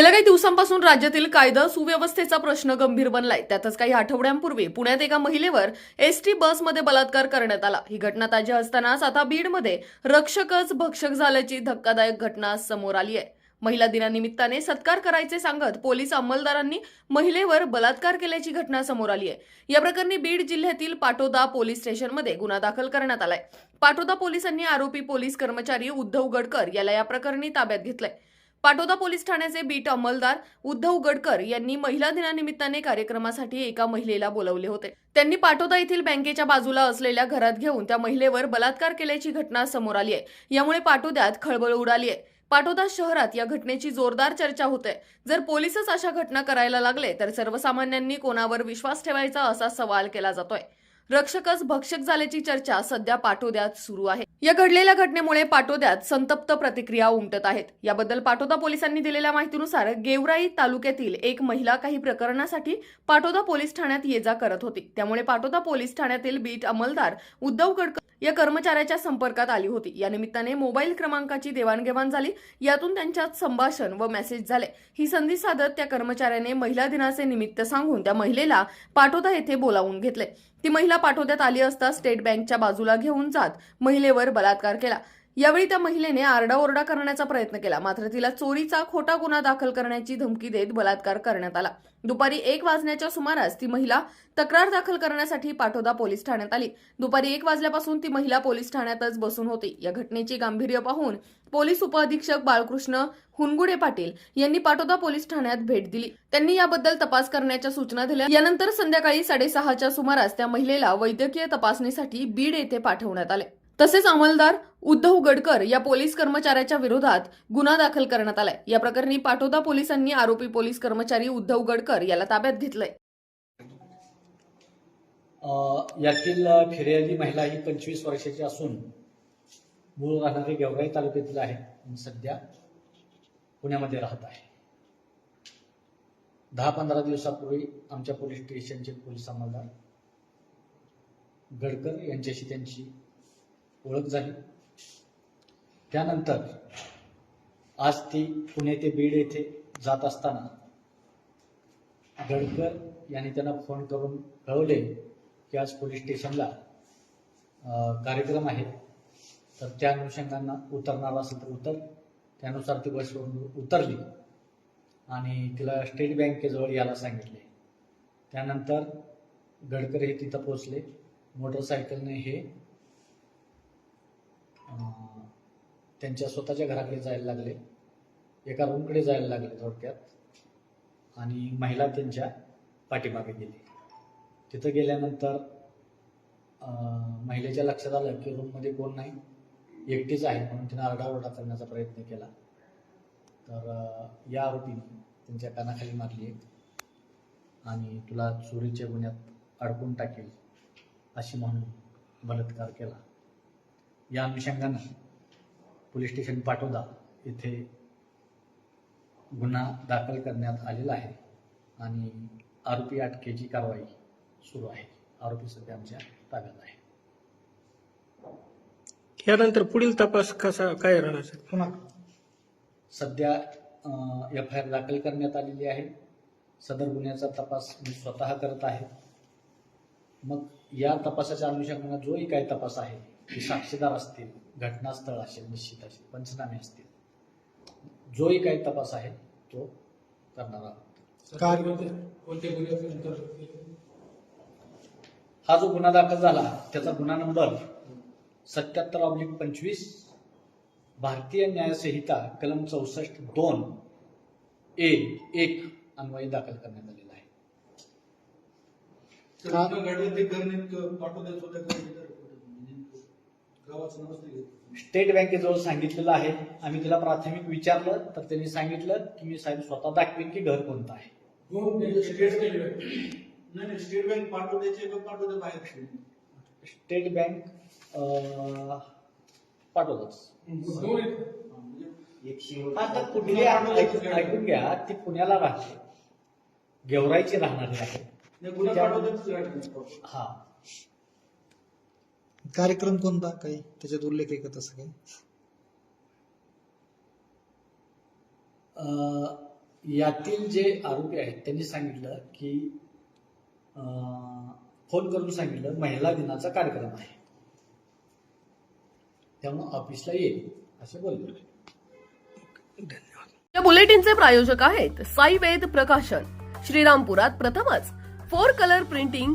गेल्या काही दिवसांपासून राज्यातील कायदा सुव्यवस्थेचा प्रश्न गंभीर बनलाय. त्यातच काही आठवड्यांपूर्वी पुण्यात एका महिलेवर एसटी बसमध्ये बलात्कार करण्यात आला. ही घटना ताजी असतानाच आता बीडमध्ये रक्षकच भक्षक झाल्याची धक्कादायक घटना समोर आली आहे. महिला दिनानिमित्ताने सत्कार करायचे सांगत पोलीस अंमलदारांनी महिलेवर बलात्कार केल्याची घटना समोर आली आहे. या प्रकरणी बीड जिल्ह्यातील पाटोदा पोलीस स्टेशनमध्ये गुन्हा दाखल करण्यात आलाय. पाटोदा पोलिसांनी आरोपी पोलीस कर्मचारी उद्धव गडकर याला या प्रकरणी ताब्यात घेतलंय. पाटोदा पोलीस ठाण्याचे बीट अंमलदार उद्धव गडकर यांनी महिला दिनानिमित्ताने कार्यक्रमासाठी एका महिलेला बोलवले होते. त्यांनी पाटोदा येथील बँकेच्या बाजूला असलेल्या घरात घेऊन त्या महिलेवर बलात्कार केल्याची घटना समोर आली आहे. यामुळे पाटोद्यात खळबळ उडाली आहे. पाटोदा शहरात या घटनेची जोरदार चर्चा होते. जर पोलीसच अशा घटना करायला लागले तर सर्वसामान्यांनी कोणावर विश्वास ठेवायचा असा सवाल केला जातोय. रक्षकच भक्षक झाल्याची चर्चा सध्या पाटोद्यात सुरू आहे. या घडलेल्या घटनेमुळे पाटोद्यात संतप्त प्रतिक्रिया उमटत आहेत. याबद्दल पाटोदा पोलिसांनी दिलेल्या माहितीनुसार गेवराई तालुक्यातील एक महिला काही प्रकरणासाठी पाटोदा पोलीस ठाण्यात ये जा करत होती. त्यामुळे पाटोदा पोलीस ठाण्यातील बीट अंमलदार उद्धव गडकर या कर्मचाऱ्याच्या संपर्कात आली होती. या निमित्ताने मोबाईल क्रमांकाची देवाणघेवाण झाली. यातून त्यांच्यात संभाषण व मेसेज झाले. ही संधी साधत त्या कर्मचाऱ्याने महिला दिनाचे निमित्त सांगून त्या महिलेला पाटोदा येथे बोलावून घेतले. ती महिला पाठवण्यात आली असता स्टेट बँकच्या बाजूला घेऊन जात महिलेवर बलात्कार केला. यावेळी त्या महिलेने आरडाओरडा करण्याचा प्रयत्न केला. मात्र तिला चोरीचा खोटा गुन्हा दाखल करण्याची धमकी देत बलात्कार करण्यात आला. दुपारी एक वाजण्याच्या सुमारास ती महिला तक्रार दाखल करण्यासाठी पाटोदा पोलीस ठाण्यात आली. दुपारी एक वाजल्यापासून ती महिला पोलीस ठाण्यातच बसून होती. या घटनेची गांभीर्य पाहून पोलीस उपअधीक्षक बाळकृष्ण हुनगुडे पाटील यांनी पाटोदा पोलीस ठाण्यात भेट दिली. त्यांनी याबद्दल तपास करण्याच्या सूचना दिल्या. यानंतर संध्याकाळी साडेसहाच्या सुमारास त्या महिलेला वैद्यकीय तपासणीसाठी बीड येथे पाठवण्यात आले. तसेच अंमलदार उद्धव गडकर या पोलीस कर्मचाऱ्याच्या विरोधात गुन्हा दाखल करण्यात आलाय. या प्रकरणी पाटोदा पोलिसांनी आरोपी पोलीस कर्मचारी उद्धव गडकर याला ताब्यात घेतलंय. यातील फिर्यादी महिला ही पंचवीस वर्षाची असून मूळ राहणारी गेवराई तालुक्यातील आहे. सध्या पुण्यामध्ये राहत आहे. दहा पंधरा दिवसापूर्वी आमच्या पोलीस स्टेशनचे पोलीस अंमलदार गडकर यांच्याशी त्यांची ओळख झाली. त्यानंतर आज ती पुणे ते बीड येथे जात असताना गडकर यांनी त्यांना फोन करून कळवले की आज पोलीस स्टेशनला कार्यक्रम आहे. तर त्या अनुषंगांना उतरणार असेल तर उतर. त्यानुसार ती बसवरून उतरली आणि तिला स्टेट बँकेजवळ यायला सांगितले. त्यानंतर गडकर हे तिथं पोचले मोटरसायकलने हे त्यांच्या स्वतःच्या घराकडे जायला लागले. एका रूमकडे जायला लागले थोडक्यात. आणि महिला त्यांच्या पाठीमागे गेली. तिथं गेल्यानंतर महिलेच्या लक्षात आलं की रूममध्ये कोण नाही. एकटीच आहे म्हणून तिनं आरडाओरडा करण्याचा प्रयत्न केला. तर या आरोपीने त्यांच्या कानाखाली मारली आहे आणि तुला चोरीच्या गुन्ह्यात अडकून टाकेल अशी म्हणून बलात्कार केला. या अनुषंगानं पोलीस स्टेशन पाटोदा येथे गुन्हा दाखल करण्यात आलेला आहे आणि आरोपी अटकेची कारवाई सुरू आहे. आरोपी सध्या आमच्या ताब्यात आहे. यानंतर पुढील तपास कसा काय राहणार सर? पुन्हा. सध्या एफ आय आर दाखल करण्यात आलेली आहे. सदर गुन्ह्याचा तपास मी स्वतः करत आहे. मग या तपासाच्या अनुषंगाने जोही काही तपास आहे ते साक्षीदार असतील घटनास्थळ असेल निश्चित असेल पंचनामे असतील. जोही काही तपास आहे तो करणार आहोत. हा जो गुन्हा दाखल झाला त्याचा गुन्हा नंबर सत्याहत्तर ऑब्लिक पंचवीस भारतीय न्याय संहिता कलम चौसष्ट दोन ए एक अन्वये दाखल करण्यात आलेला आहे घडलं ते करण्यात पाठवण्यात होत्या म्हणजे गावाचं नावच नाही घेतलं. स्टेट बँकेजवळ सांगितलेलं आहे. आम्ही तिला प्राथमिक विचारलं तर त्यांनी सांगितलं की मी साहेब स्वतः दाखवेन की घर कोणतं आहे. हो, स्टेट बँक नाही नाही स्टेट बँक पाठवण्याचे का पाठवते बाहेर. स्टेट बँक अं, पाठवतच. आता कुठली ऐक- ऐकून घ्या. ती पुण्याला राहते. गेवराईची राहणारी आहे. हा. कार्यक्रम कोणता? काही त्याच्यात उल्लेख आहे का तसं काही? अं, यातील जे आरोपी आहेत त्यांनी सांगितलं की अं, फोन करून सांगितलं महिला दिनाचा कार्यक्रम आहे. त्यामुळे ऑफिसला येईल असं बोलले. धन्यवाद या बुलेटिनचे प्रायोजक आहेत साई वेद प्रकाशन. श्रीरामपुरात प्रथमच फोर कलर प्रिंटिंग